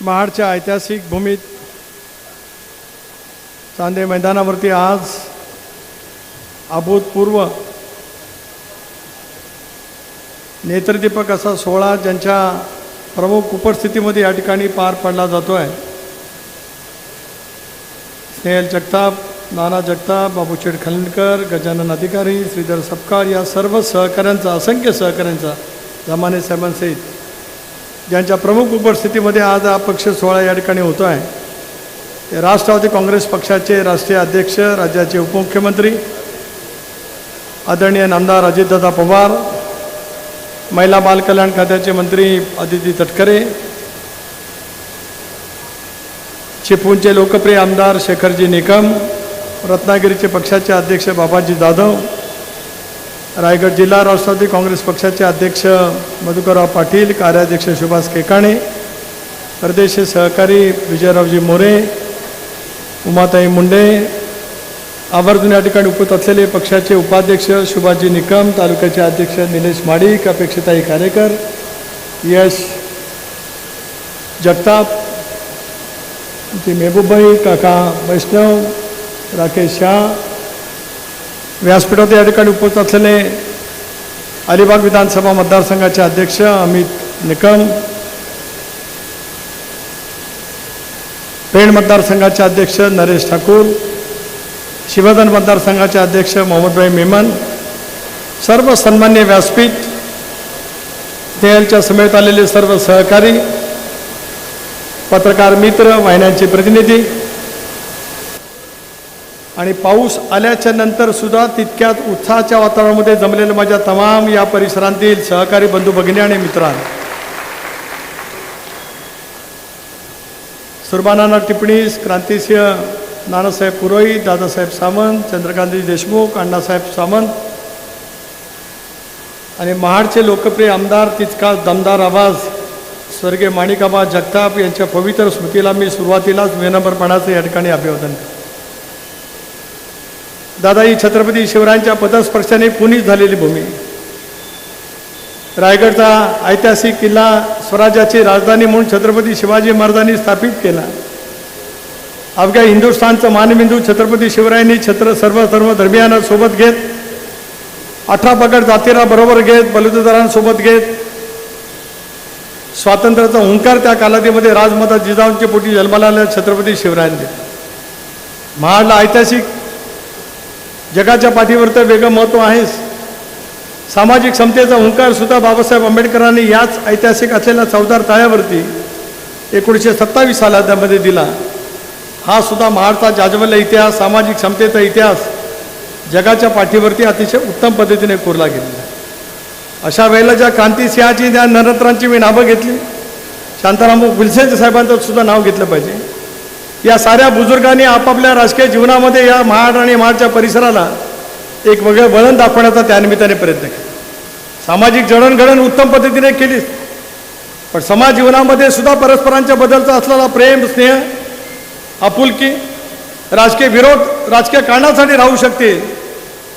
महाडच्या ऐतिहासिक भूमीत चांदे मैदानावरती आज अभूतपूर्व नेत्रदीपक असा सोहळा ज्यांच्या प्रमुख उपस्थितीमध्ये या ठिकाणी पार पडला जातो आहे स्नेहल जगताप नाना जगताप बाबू खलिनकर गजानन अधिकारी श्रीधर सपकाळ या सर्व सहकाऱ्यांचा असंख्य सहकाऱ्यांचा जमाने साहेबांसहित ज्यांच्या प्रमुख उपस्थितीमध्ये आज हा पक्ष सोहळा या ठिकाणी होतो आहे ते राष्ट्रवादी काँग्रेस पक्षाचे राष्ट्रीय अध्यक्ष राज्याचे उपमुख्यमंत्री आदरणीय नामदार अजितदादा पवार महिला बालकल्याण खात्याचे मंत्री अदिती तटकरे चिपळूणचे लोकप्रिय आमदार शेखरजी निकम रत्नागिरीचे पक्षाचे अध्यक्ष बाबाजी जाधव रायगड जिल्हा राष्ट्रवादी काँग्रेस पक्षाचे अध्यक्ष मधुकरराव पाटील कार्याध्यक्ष सुभाष केकाणे प्रदेश सहकारी विजयरावजी मोरे उमाताई मुंडे आवर्जून या ठिकाणी उपस्थित असलेले पक्षाचे उपाध्यक्ष सुभाषजी निकम तालुक्याचे अध्यक्ष निलेश माडिक अपेक्षिताई खारेकर यश जगताप ती मेहबूबाई काका वैष्णव राकेश शाह व्यासपीठात या ठिकाणी उपस्थित असलेले अलिबाग विधानसभा मतदारसंघाचे अध्यक्ष अमित निकम पेण मतदारसंघाचे अध्यक्ष नरेश ठाकूर शिवधन मतदारसंघाचे अध्यक्ष मोहम्मदभाई मेमन सर्व सन्मान्य व्यासपीठ स्नेहलच्या समेत आलेले सर्व सहकारी पत्रकार मित्र वाहिन्यांचे प्रतिनिधी आणि पाऊस आल्याच्यानंतर सुद्धा तितक्यात उत्साहाच्या वातावरणामध्ये जमलेल्या माझ्या तमाम या परिसरांतील सहकारी बंधू भगिनी आणि मित्रां सुरबानाना टिप्पणीस क्रांतिसिंह नानासाहेब पुरोहित दादासाहेब सामंत चंद्रकांतजी देशमुख अण्णासाहेब सामंत आणि महाडचे लोकप्रिय आमदार तितकाच दमदार आवाज स्वर्गीय माणिकाबा जगताप यांच्या पवित्र स्मृतीला मी सुरुवातीलाच विनम्रपणाचं या ठिकाणी अभिवादन करतो. दादा ही छत्रपती शिवरायांच्या पदस्पर्शाने पुनीत झालेली भूमी. रायगडचा ऐतिहासिक किल्ला स्वराज्याची राजधानी म्हणून छत्रपती शिवाजी महाराजांनी स्थापित केला. अवघ्या हिंदुस्थानचं मानबिंदू छत्रपती शिवरायांनी छत्र सर्व सर्व धर्मियांना सोबत घेत अठरा पगड जातीला बरोबर घेत बलुतेदारांसोबत घेत स्वातंत्र्याचा हुंकार त्या कालावधीमध्ये राजमाता जिजाऊंच्या पोटी जन्माला आल्या छत्रपती शिवरायांनी महाडला ऐतिहासिक जगाच्या पाठीवर तर वेगळं महत्त्व आहेच. सामाजिक समतेचा हुंकार सुद्धा बाबासाहेब आंबेडकरांनी याच ऐतिहासिक असलेल्या चौदार ताळ्यावरती एकोणीसशे सत्तावीस सालामध्ये दिला. हा सुद्धा महाडचा जाजवल्ला इतिहास सामाजिक समतेचा इतिहास जगाच्या पाठीवरती अतिशय उत्तम पद्धतीने कोरला गेलेला आहे. अशा वेळेला ज्या क्रांतिसिंहाची त्या नरत्रांची मी नावं घेतली शांताराम विल्सेन साहेबांचं सुद्धा नाव घेतलं पाहिजे. या साऱ्या बुजुर्गांनी आपापल्या राजकीय जीवनामध्ये या महाड आणि महाडच्या परिसराला एक वेगळं वळण दाखवण्याचा त्यानिमित्ताने प्रयत्न केला. सामाजिक जडणघडण उत्तम पद्धतीने केली पण समाज जीवनामध्ये सुद्धा परस्परांच्या बदलचा असलेला प्रेम स्नेह आपुलकी राजकीय विरोध राजकीय कारणासाठी राहू शकते.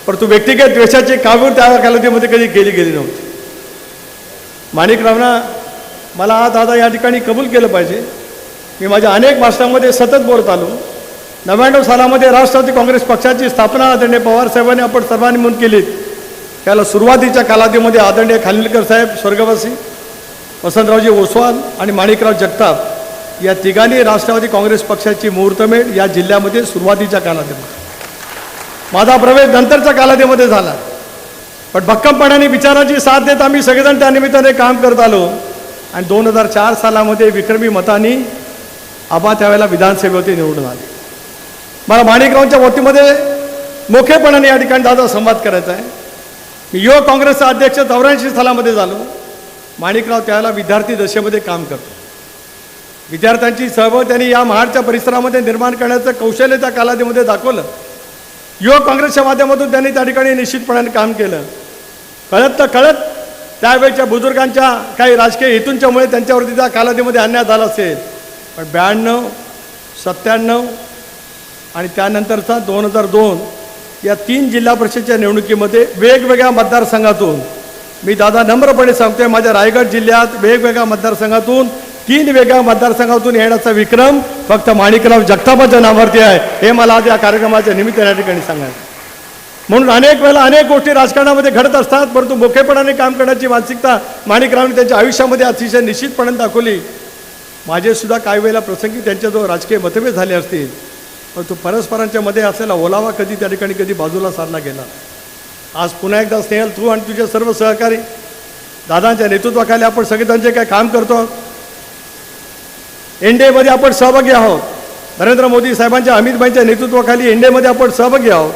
परंतु व्यक्तिगत द्वेषाची कावीळ त्या कालावधीमध्ये कधी केली गेली नव्हती. माणिकरावना मला आज दादा या ठिकाणी कबूल केलं पाहिजे. मी माझ्या अनेक भाषणामध्ये सतत बोलत आलो नव्याण्णव सालामध्ये राष्ट्रवादी काँग्रेस पक्षाची स्थापना आदरणीय पवारसाहेबांनी आपण सर्वांनी म्हणून केली त्याला सुरुवातीच्या कालावधीमध्ये आदरणीय खानविलकर साहेब स्वर्गवासी वसंतरावजी ओसवाल आणि माणिकराव जगताप या तिघांनी राष्ट्रवादी काँग्रेस पक्षाची मुहूर्तमेढ या जिल्ह्यामध्ये सुरुवातीच्या कालावधीमध्ये. माझा प्रवेश नंतरच्या कालावधीमध्ये झाला. पण भक्कमपणाने विचाराची साथ देत आम्ही सगळेजण त्यानिमित्ताने काम करत आलो. आणि दोन हजार चार सालामध्ये विक्रमी मतांनी आबा त्यावेळेला विधानसभेवरती निवडून आले. मला माणिकरावांच्या वतीमध्ये मोखेपणाने या ठिकाणी दादा संवाद करायचा आहे. मी युवक काँग्रेसचा अध्यक्ष चौऱ्याऐंशी सालामध्ये झालो. माणिकराव त्यावेळेला विद्यार्थी दशेमध्ये काम करतो. विद्यार्थ्यांची सहभाग त्यांनी या महाडच्या परिसरामध्ये निर्माण करण्याचं कौशल्य त्या कालावधीमध्ये दाखवलं. युवक काँग्रेसच्या माध्यमातून त्यांनी त्या ठिकाणी निश्चितपणाने काम केलं. कळत तर कळत त्यावेळच्या बुजुर्गांच्या काही राजकीय हेतूंच्यामुळे त्यांच्यावरती त्या कालावधीमध्ये अन्याय झाला असेल. पण ब्याण्णव सत्त्याण्णव आणि त्यानंतरचा दोन हजार दोन या तीन जिल्हा परिषदच्या निवडणुकीमध्ये वेगवेगळ्या मतदारसंघातून मी दादा नम्रपणे सांगतोय माझ्या रायगड जिल्ह्यात वेगवेगळ्या मतदारसंघातून तीन वेगळ्या मतदारसंघातून येण्याचा विक्रम फक्त माणिकराव जगतापाच्या नावावरती आहे. हे मला आज या कार्यक्रमाच्या निमित्त या ठिकाणी सांगायचं म्हणून अनेक वेळेला अनेक गोष्टी राजकारणामध्ये घडत असतात परंतु मोठेपणाने काम करण्याची मानसिकता माणिकरावने त्यांच्या आयुष्यामध्ये अतिशय निश्चितपणे दाखवली. माझेसुद्धा काही वेळेला प्रसंगी त्यांच्याजवळ राजकीय मतभेद झाले असतील परंतु परस्परांच्या मध्ये असलेला ओलावा कधी त्या ठिकाणी कधी बाजूला सारला गेला. आज पुन्हा एकदा स्नेहल तू आणि तुझे सर्व सहकारी दादांच्या नेतृत्वाखाली आपण सगळेजण काय काम करतो आहोत एनडीएमध्ये आपण सहभागी आहोत. नरेंद्र मोदी साहेबांच्या अमितभाईंच्या नेतृत्वाखाली एनडीएमध्ये आपण सहभागी आहोत.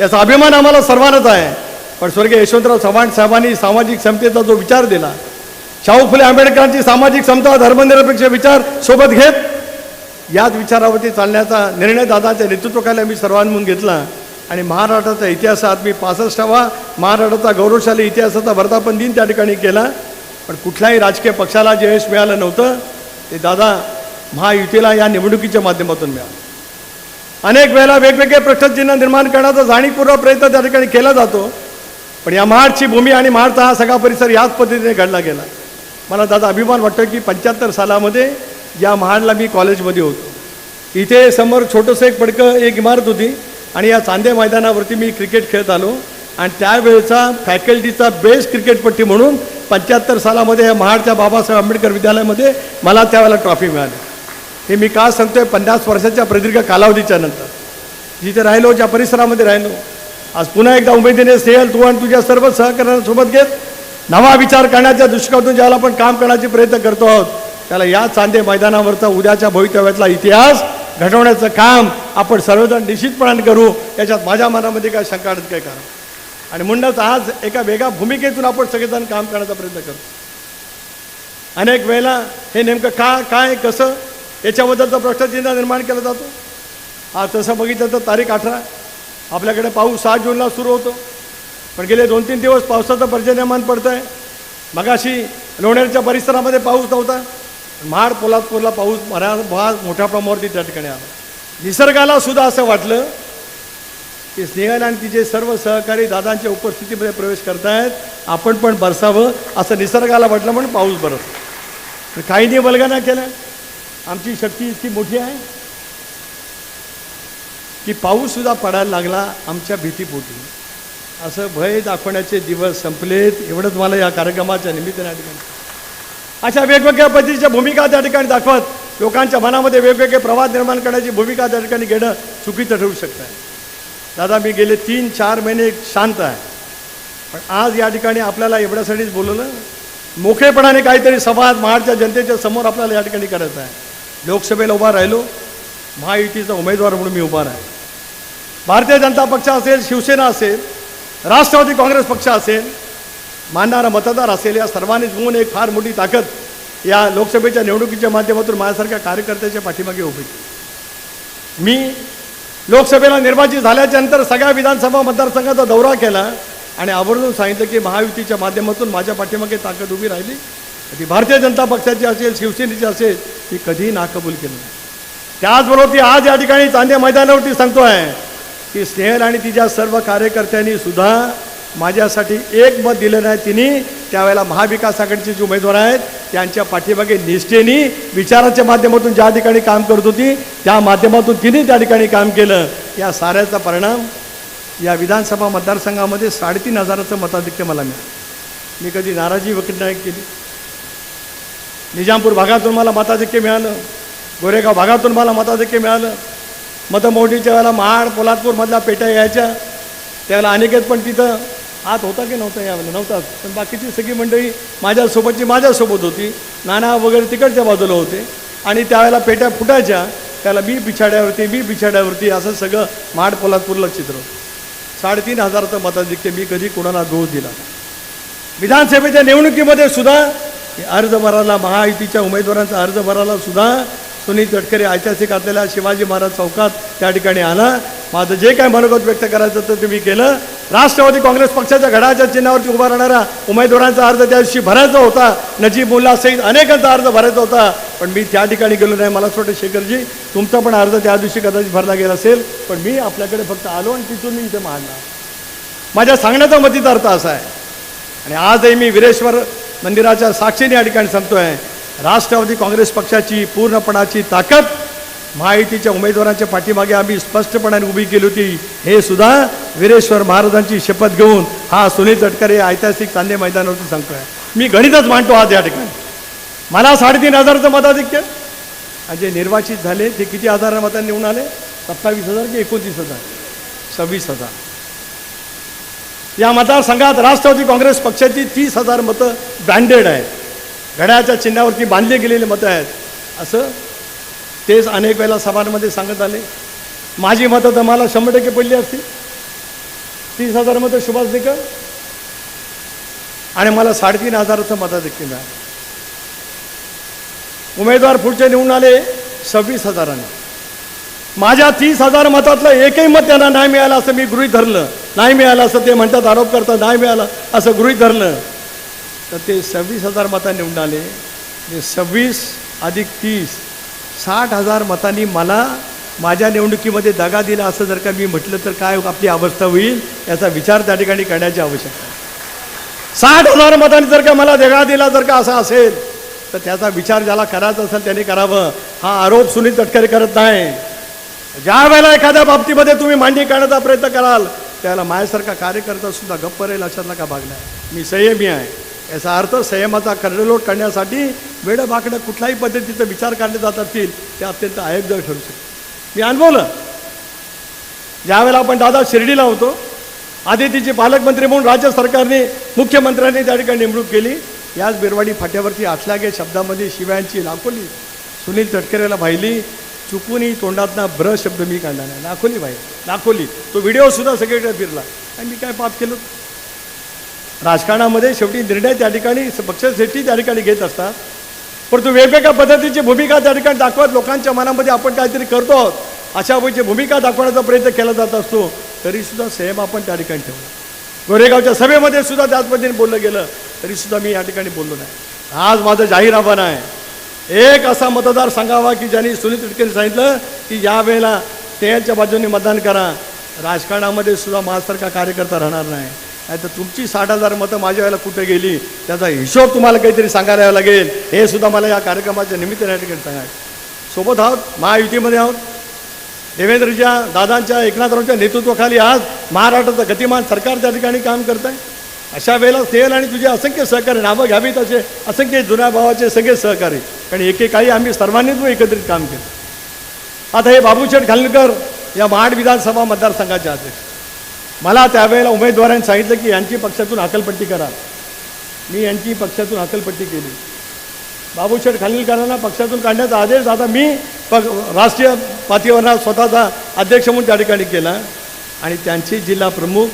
याचा अभिमान आम्हाला सर्वांनाच आहे. पण स्वर्गीय यशवंतराव चव्हाण साहेबांनी सामाजिक क्षमतेचा जो विचार दिला शाहू फुले आंबेडकरांची सामाजिक समता धर्मनिरपेक्ष विचार सोबत घेत याच विचारावरती चालण्याचा निर्णय दादाच्या नेतृत्वाखाली मी सर्वांमधून घेतला. आणि महाराष्ट्राच्या इतिहासात मी पासष्टावा महाराष्ट्राचा गौरवशाली इतिहासाचा वर्धापन दिन त्या ठिकाणी केला. पण कुठल्याही राजकीय पक्षाला जे यश मिळालं नव्हतं ते दादा महायुतीला या निवडणुकीच्या माध्यमातून मिळालं. अनेक वेळेला वेगवेगळे प्रश्नचिन्ह निर्माण करण्याचा जाणीवपूर्वक प्रयत्न त्या ठिकाणी केला जातो. पण या महाडची भूमी आणि महाडचा हा सगळा परिसर याच पद्धतीने घडला गेला. मला दादा अभिमान वाटतो की पंच्याहत्तर सालामध्ये या महाडला मी कॉलेजमध्ये होतो. इथे समोर छोटंसं एक पडकं एक इमारत होती आणि या चांदे मैदानावरती मी क्रिकेट खेळत आलो. आणि त्यावेळेचा फॅकल्टीचा बेस्ट क्रिकेटपट्टी म्हणून पंच्याहत्तर सालामध्ये या महाडच्या बाबासाहेब आंबेडकर विद्यालयामध्ये मला त्यावेळेला ट्रॉफी मिळाली. हे मी का सांगतोय? पन्नास वर्षाच्या प्रदीर्घ कालावधीच्या नंतर. जिथे राहिलो ज्या परिसरामध्ये राहिलो. आज पुन्हा एकदा उमेदीने सेल तू आणि तुझ्या सर्व सहकार्यांसोबत घेत नवा विचार करण्याच्या दृष्टिकोनातून ज्याला आपण काम करण्याचे प्रयत्न करतो आहोत त्याला या चांदे मैदानावरचा उद्याच्या भवितव्यातला इतिहास घडवण्याचं काम आपण सर्वजण निश्चितपणाने करू याच्यात माझ्या मनामध्ये काय शंका नाही, काय कारण? आणि म्हणूनच आज एका वेगळ्या भूमिकेतून आपण सगळेजण काम करण्याचा प्रयत्न करतो अनेक वेळेला हे नेमकं का काय कसं याच्याबद्दलचा प्रश्नचिन्ह निर्माण केला जातो. आज तसं बघितलं तर तारीख अठरा. आपल्याकडे पाऊस सहा जूनला सुरू होतो. पण गेले दोन तीन दिवस पावसाचं पर्जन्यमान पडतं आहे मगाशी लोणेरच्या परिसरामध्ये पाऊस नव्हता. महाड पोलादपूरला पाऊस मरा फार मोठ्या प्रमाणावरती त्या ठिकाणी आला. निसर्गाला सुद्धा असं वाटलं की स्नेहल आणि तिचे सर्व सहकारी दादांच्या उपस्थितीमध्ये प्रवेश करतायत. आपण पण बरसावं असं निसर्गाला वाटलं म्हणून पाऊस बरस पण काहींनी बलगाना केलं आमची शक्ती इतकी मोठी आहे की पाऊस सुद्धा पडायला लागला आमच्या भीतीपोटी. असं भय दाखवण्याचे दिवस संपलेत. एवढंच मला या कार्यक्रमाच्या निमित्ताने या ठिकाणी अशा वेगवेगळ्या पद्धतीच्या भूमिका त्या ठिकाणी दाखवत लोकांच्या मनामध्ये वेगवेगळे प्रवाद निर्माण करण्याची भूमिका त्या ठिकाणी घेणं चुकीचं ठरू शकतं. आहे दादा मी गेले तीन चार महिने शांत आहे. पण आज या ठिकाणी आपल्याला एवढ्यासाठीच बोलवलं मोकळेपणाने काहीतरी समाज महाडच्या जनतेच्या समोर आपल्याला या ठिकाणी करायचं आहे. लोकसभेला उभा राहिलो. महायुतीचा उमेदवार म्हणून मी उभा राहील. भारतीय जनता पक्ष असेल शिवसेना असेल राष्ट्रवादी काँग्रेस पक्ष असेल मानणारा मतदार असेल या सर्वांनीच मिळून एक फार मोठी ताकद या लोकसभेच्या निवडणुकीच्या माध्यमातून माझ्यासारख्या कार्यकर्त्याच्या पाठीमागे उभी. मी लोकसभेला निर्वाचित झाल्याच्यानंतर सगळ्या विधानसभा मतदारसंघाचा दौरा केला आणि आवर्जून सांगितलं की महायुतीच्या माध्यमातून माझ्या पाठीमागे ताकद उभी राहिली. ती भारतीय जनता पक्षाची असेल शिवसेनेची असेल ती कधीही नाकबूल केली त्याचबरोबर ती आज या ठिकाणी चांदे मैदानावरती सांगतो आहे की स्नेहल आणि तिच्या सर्व कार्यकर्त्यांनी सुद्धा माझ्यासाठी एक मत दिलं नाही तिने. त्यावेळेला महाविकास आघाडीचे जे उमेदवार आहेत त्यांच्या पाठीमागे निष्ठेने विचाराच्या माध्यमातून ज्या ठिकाणी काम करत होती त्या माध्यमातून तिने त्या ठिकाणी काम केलं. या साऱ्याचा परिणाम या विधानसभा मतदारसंघामध्ये साडेतीन हजाराचं मताधिक्य मला मिळालं. मी कधी नाराजी व्यक्त नाही केली. निजामपूर भागातून मला मताधिक्य मिळालं. गोरेगाव भागातून मला मताधिक्य मिळालं. मतमोडीच्या वेळेला महाड पोलादपूरमधल्या पेट्या यायच्या. त्यावेळेला अनेकेत पण तिथं. आत होता की नव्हता यावेळेला? नव्हताच पण बाकीची सगळी मंडळी माझ्यासोबतची माझ्यासोबत होती. नाना वगैरे तिकडच्या बाजूला होते. आणि त्यावेळेला पेट्या फुटायच्या. त्याला मी पिछाड्यावरती मी पिछाड्यावरती असं सगळं महाड पोलादपूरला चित्र साडेतीन हजाराचं मताधिक्य मी कधी कोणाला दोष दिला विधानसभेच्या निवडणुकीमध्ये सुद्धा अर्ज भरायला महायुतीच्या उमेदवारांचा अर्ज भरायला सुद्धा सुनील तटकरे ऐतिहासिक असलेल्या शिवाजी महाराज चौकात त्या ठिकाणी आला. माझं जे काय मनोगत व्यक्त करायचं तर ते मी केलं. राष्ट्रवादी काँग्रेस पक्षाच्या घडाच्या चिन्हावरती उभा राहणाऱ्या उमेदवारांचा अर्ज त्या दिवशी भरायचा होता. नजीब मुल्ला सहित अनेकांचा अर्ज भरायचा होता. पण मी त्या ठिकाणी गेलो नाही. मला असं वाटतं शेखरजी तुमचा पण अर्ज त्या दिवशी कदाचित भरला गेला असेल. पण मी आपल्याकडे फक्त आलो आणि तिथून मी इथे मांडला. माझ्या सांगण्याचा मतीचा अर्थ असा आहे. आणि आजही मी विरेश्वर मंदिराच्या साक्षीने या ठिकाणी सांगतोय राष्ट्रवादी काँग्रेस पक्षाची पूर्णपणाची ताकद महायुतीच्या उमेदवारांच्या पाठीमागे आम्ही स्पष्टपणाने उभी केली होती. हे सुद्धा वीरेश्वर महाराजांची शपथ घेऊन हा सुनील तटकरे ऐतिहासिक चांदे मैदानावरती सांगतोय मी गणितच मांडतो आज या ठिकाणी. मला साडेतीन हजारचं मताधिक्य आणि जे निर्वाचित झाले ते किती हजार मतांनी निवडून आले? सत्तावीस हजार की एकोणतीस हजार? सव्वीस हजार. या मतदारसंघात राष्ट्रवादी काँग्रेस पक्षाची तीस हजार मतं ब्रँडेड आहेत. घड्याच्या चिन्हावरती बांधले गेलेले मतं आहेत. असं तेच अनेक वेळेला सभांमध्ये सांगत आले. माझी मतं तर मला शंभर टक्के पडली असती तीस हजार मतं सुभाष देकर आणि मला साडेतीन हजाराचं मताधिक्य मिळालं. उमेदवार पुढचे निवडून आले सव्वीस हजाराने. माझ्या तीस हजार मतातलं एकही मत त्यांना नाही मिळालं असं मी गृहीत धरलं. नाही मिळालं असं ते म्हणतात आरोप करतात नाही मिळालं असं गृहीत धरलं. तर ते सव्वीस हजार मता निवडून आले. म्हणजे सव्वीस अधिक तीस साठ हजार मतांनी मला माझ्या निवडणुकीमध्ये दगा दिला असं जर का मी म्हटलं तर काय आपली अवस्था होईल याचा विचार त्या ठिकाणी करण्याची आवश्यकता साठ हजार मतांनी जर का मला दगा दिला जर का असा असेल तर त्याचा विचार ज्याला करायचा असेल त्याने करावं. हा आरोप सुनील तटकरे करत नाही. ज्या वेळेला एखाद्या बाबतीमध्ये तुम्ही मांडणी करण्याचा प्रयत्न कराल त्याला माझ्यासारखा कार्यकर्ता सुद्धा गप्प राहील अशातला का भाग नाही. मी संयमी आहे. याचा अर्थ संयमाचा कर्णलोट करण्यासाठी वेडंबाकडं कुठल्याही पद्धतीचा विचार काढले जात असतील ते अत्यंत अयोग्य ठरू शकते. मी अनुभवलं ज्यावेळेला आपण दादा शिर्डीला होतो आधी तिचे पालकमंत्री म्हणून राज्य सरकारने मुख्यमंत्र्यांनी त्या ठिकाणी नेमणूक केली. याच बिरवाडी फाट्यावरती असल्यागे शब्दामध्ये शिव्यांची लाखोली सुनील तटकरेला पाहिली चुकूनही तोंडातना ब्र शब्द मी काढला नाही. लाखोली भाई लाखोली. तो व्हिडिओ सुद्धा सगळीकडे फिरला. आणि मी काय पाप केलं? राजकारणामध्ये शेवटी निर्णय त्या ठिकाणी पक्षश्रेष्ठी त्या ठिकाणी घेत असतात. परंतु वेगवेगळ्या पद्धतीची भूमिका त्या ठिकाणी दाखवत लोकांच्या मनामध्ये आपण काहीतरी करतो आहोत. अशा वेळची भूमिका दाखवण्याचा प्रयत्न केला जात असतो तरीसुद्धा संयम आपण त्या ठिकाणी ठेवला. गोरेगावच्या सभेमध्ये सुद्धा त्याच पद्धतीने बोललं गेलं तरीसुद्धा मी या ठिकाणी बोललो नाही. आज माझं जाहीर आव्हान आहे एक असा मतदार सांगावा की ज्यांनी सुनील तटकरे सांगितलं की यावेळेला त्यांच्या बाजूने मतदान करा. राजकारणामध्ये सुद्धा माझ्यासारखा कार्यकर्ता राहणार नाही. नाही तर तुमची साठ हजार मतं माझ्या वेळेला कुठे गेली? त्याचा हिशोब तुम्हाला काहीतरी सांगायला यावं लागेल. हे सुद्धा मला या कार्यक्रमाच्या निमित्ताने या ठिकाणी सांगायचं सोबत आहोत महायुतीमध्ये आहोत. देवेंद्रच्या दादांच्या एकनाथरावच्या नेतृत्वाखाली आज महाराष्ट्राचं गतिमान सरकार त्या ठिकाणी काम करत आहे अशा वेळेला तेल आणि तुझे असंख्य सहकारी नावं घ्यावीत असे असंख्य जुन्या भावाचे सगळे सहकारी. कारण एकेकाळी आम्ही सर्वांनीच एकत्रित काम केलं. आता हे बाबूशेठ खालकर या महाड विधानसभा मतदारसंघाचे अध्यक्ष. मला त्यावेळेला उमेदवारांनी सांगितलं की यांची पक्षातून हकलपट्टी करा. मी यांची पक्षातून हकलपट्टी केली. बाबूशेठ खालीलकरांना पक्षातून काढण्याचा आदेश आता मी पक्ष राष्ट्रीय पातळीवर स्वतःचा अध्यक्ष म्हणून त्या ठिकाणी केला. आणि त्यांची जिल्हा प्रमुख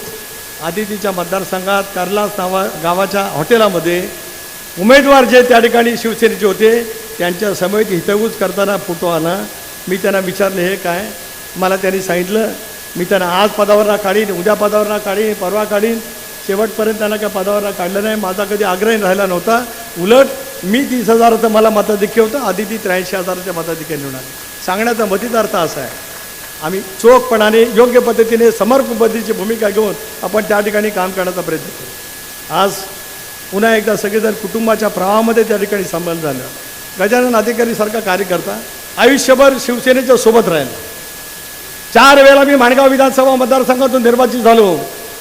आदितीच्या मतदारसंघात कर्लास नावा गावाच्या हॉटेलामध्ये उमेदवार जे त्या ठिकाणी शिवसेनेचे होते त्यांच्या समेत हितगूज करताना फोटो आला मी त्यांना विचारले हे काय? मला त्यांनी सांगितलं मी त्यांना आज पदावरना काढीन उद्या पदावरना काढीन परवा काढीन. शेवटपर्यंत त्यांना काय पदावर काढलं नाही. माझा कधी आग्रही राहिला नव्हता. उलट मी तीस हजाराचं मला मताधिक्य होतं. आधी ती त्र्याऐंशी हजाराच्या मताधिक्य निवडणार सांगण्याचा मतीचा अर्थ असा आहे. आम्ही चोखपणाने योग्य पद्धतीने समर्पपद्धतीची भूमिका घेऊन आपण त्या ठिकाणी काम करण्याचा प्रयत्न करू. आज पुन्हा एकदा सगळेजण कुटुंबाच्या प्रवाहामध्ये त्या ठिकाणी संबंध झालं. गजानन अधिकारीसारखा कार्यकर्ता आयुष्यभर शिवसेनेच्या सोबत राहिला. चार वेळा मी माणगाव विधानसभा मतदारसंघातून निर्वाचित झालो.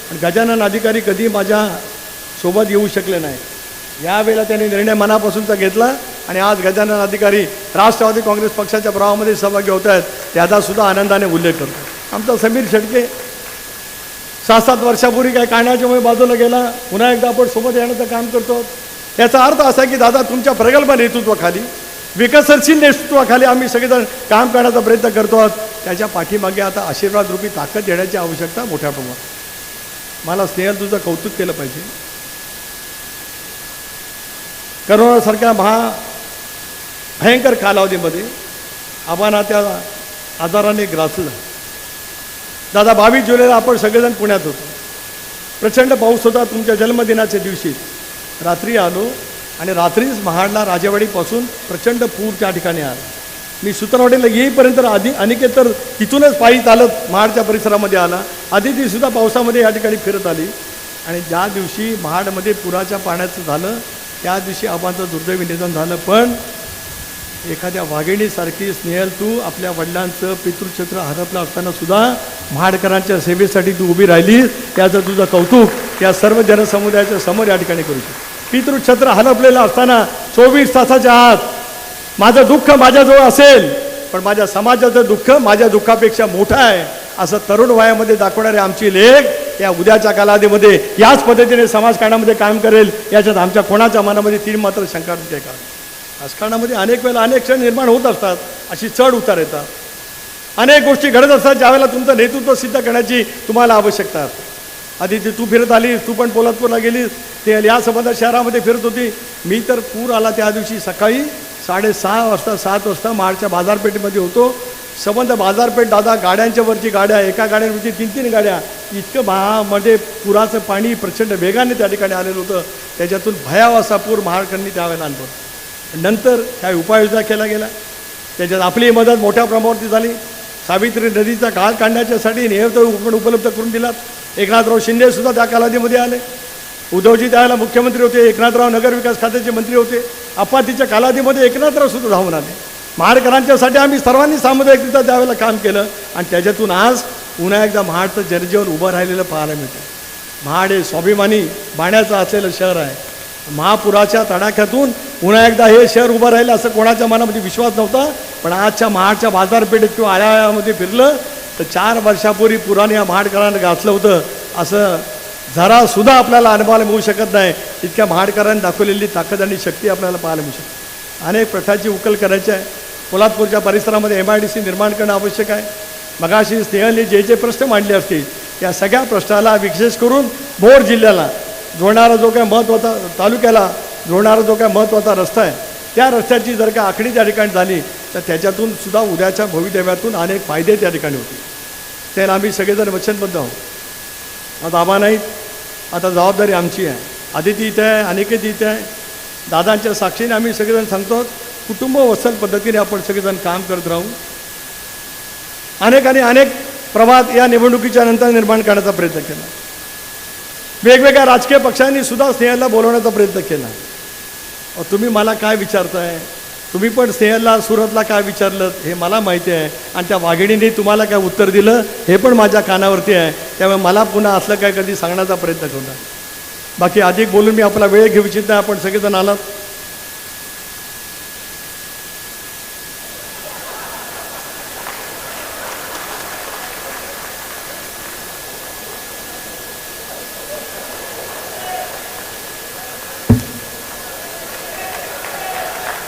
पण गजानन अधिकारी कधी माझ्या सोबत येऊ शकले नाही. यावेळेला त्यांनी निर्णय मनापासूनचा घेतला आणि आज गजानन अधिकारी राष्ट्रवादी काँग्रेस पक्षाच्या प्रवाहामध्ये सहभागी होत आहेत. त्याचा सुद्धा आनंदाने उल्लेख करतो. आमचा समीर शेटके सात सात वर्षापूर्वी काय काढण्याच्यामुळे बाजूला गेला. पुन्हा एकदा आपण सोबत येण्याचं काम करतो. याचा अर्थ असा की दादा तुमच्या प्रगल्भ नेतृत्वाखाली विकसनशील नेतृत्वाखाली आम्ही सगळेजण काम करण्याचा प्रयत्न करतो आहोत. त्याच्या पाठीमागे आता आशीर्वाद रूपी ताकद देण्याची आवश्यकता मोठ्या प्रमाणात. मला स्नेहल तुझं कौतुक केलं पाहिजे. करोनासारख्या महा भयंकर कालावधीमध्ये आव्हाना त्या आजाराने ग्रासलं. दादा बावीस जुलैला आपण सगळेजण पुण्यात होतो. प्रचंड पाऊस होता तुमच्या जन्मदिनाच्या दिवशी. रात्री आलो आणि रात्रीच महाडला राजेवाडीपासून प्रचंड पूर त्या ठिकाणी आला. मी सुतरवाडीला येईपर्यंत आधी अनिकेत तर तिथूनच पायी चालत महाडच्या परिसरामध्ये आला. आधी सुद्धा पावसामध्ये या ठिकाणी फिरत आली. आणि ज्या दिवशी महाडमध्ये पुराच्या पाण्याचं झालं त्या दिवशी आबांचं दुर्दैवी निधन झालं. पण एखाद्या वाघिणीसारखी स्नेहल तू आपल्या वडिलांचं पितृक्षेत्र हरपलं असताना सुद्धा महाडकरांच्या सेवेसाठी तू उभी राहिली त्याचं तुझं कौतुक या सर्व जनसमुदायाच्या समोर या ठिकाणी करू शकतो. पितृछत्र हरपलेलं असताना चोवीस तासाच्या आत माझं दुःख माझ्याजवळ असेल पण माझ्या समाजाचं दुःख माझ्या दुःखापेक्षा मोठं आहे असं तरुण वयामध्ये दाखवणारे आमची लेख या उद्याच्या कालावधीमध्ये याच पद्धतीने समाजकारणामध्ये काम करेल याच्यात आमच्या कोणाच्या मनामध्ये तीन मात्र शंका नाही का राजकारणामध्ये अनेक वेळेला अनेक क्षण निर्माण होत असतात अशी चढ उतार येतात. अनेक गोष्टी घडत असतात ज्यावेळेला तुमचं नेतृत्व सिद्ध करण्याची तुम्हाला आवश्यकता असते. आधी ती तू फिरत आलीस तू पण पोलादपूरला गेलीस. ते या संबंधात शहरामध्ये फिरत होती. मी तर पूर आला त्या दिवशी सकाळी साडेसहा वाजता सात वाजता माळच्या बाजारपेठेमध्ये होतो. संबंध बाजारपेठ दादा गाड्यांच्या वरची गाड्या एका गाड्यांवरती तीन तीन गाड्या. इतकं महामध्ये पुराचं पाणी प्रचंड वेगाने त्या ठिकाणी आलेलं होतं. त्याच्यातून भयाव असा पूर महाराष्ट्रांनी त्यावेळेला आणतो नंतर काही उपाययोजना केल्या गेल्या. त्याच्यात आपली मदत मोठ्या प्रमाणावरती झाली. सावित्री नदीचा घाल काढण्याच्यासाठी नेहमी उपलब्ध करून दिलात. एकनाथराव शिंदे सुद्धा त्या कालावधीमध्ये आले. उद्धवजी त्यावेळेला मुख्यमंत्री होते एकनाथराव नगरविकास खात्याचे मंत्री होते. आपत्तीच्या कालावधीमध्ये एकनाथराव सुद्धा धावून आले. महाडकरांच्यासाठी आम्ही सर्वांनी सामुदायिकरित्या त्यावेळेला काम केलं आणि त्याच्यातून आज पुन्हा एकदा महाडचं जनजीवन उभं राहिलेलं पाहायला मिळतं महाड हे स्वाभिमानी बाण्याचं असलेलं शहर आहे. महापुराच्या तडाख्यातून पुन्हा एकदा हे शहर उभं राहिलं असं कोणाच्या मनामध्ये विश्वास नव्हता पण आजच्या महाडच्या बाजारपेठेत किंवा आळ्यामध्ये फिरलं तर चार वर्षापूर्वी पुराने या महाडकरांना घातलं होतं. असं जरासुद्धा आपल्याला अनुभवायला मिळू शकत नाही. इतक्या महाडकरांनी दाखवलेली ताकद आणि शक्ती आपल्याला पाहायला मिळू शकते. अनेक प्रकारची उकल करायची आहे. पोलादपूरच्या परिसरामध्ये एम आय डी सी निर्माण करणं आवश्यक आहे. मगाशी स्नेहलने जे जे प्रश्न मांडले असतील या सगळ्या प्रश्नाला विशेष करून भोर जिल्ह्याला जोडणारा जो काय महत्त्वाचा तालुक्याला जोडणारा जो काय महत्त्वाचा रस्ता आहे त्या रस्त्याची जर का आखणी त्या ठिकाणी झाली तर त्याच्यातून सुद्धा उद्याच्या भवितव्यातून अनेक फायदे त्या ठिकाणी होतील. त्याला आम्ही सगळेजण वचनबद्ध आहोत. आता आबा नाहीत आता जबाबदारी आमची आहे. आदिती इथे आहे अनिकेत इथे आहे. दादांच्या साक्षीने आम्ही सगळेजण सांगतो कुटुंब वसल पद्धतीने आपण सगळेजण काम करत राहू. अनेकांनी अनेक प्रभात या निवडणुकीच्या नंतर निर्माण करण्याचा प्रयत्न केला. वेगवेगळ्या राजकीय पक्षांनी सुद्धा स्नेहाला बोलवण्याचा प्रयत्न केला. तुम्ही मला काय विचारताय? तुम्ही पण सेहलला सुरतला काय विचारलं हे मला माहिती आहे. आणि त्या वाघिणीने तुम्हाला काय उत्तर दिलं हे पण माझ्या कानावरती आहे. त्यामुळे मला पुन्हा असलं काय कधी सांगण्याचा प्रयत्न करू बाकी अधिक बोलून मी आपला वेळ घेऊ इच्छित नाही. आपण सगळेजण आलात.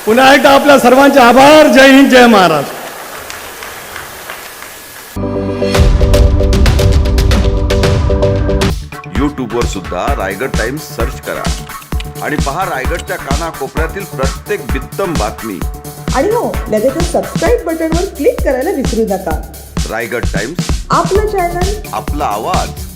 पुन्हा एकदा आपल्या सर्वांचे आभार. जय हिंद जय महाराष्ट्र यूट्यूबवर सुद्धा रायगड टाइम्स सर्च करा. आणि पहा रायगडच्या कानाकोपऱ्यातील प्रत्येक बित्तम बातमी. आणि हो लगेचच सबस्क्राईब बटनवर क्लिक करायला विसरू नका. रायगड टाइम्स आपलं चॅनल आपला आवाज.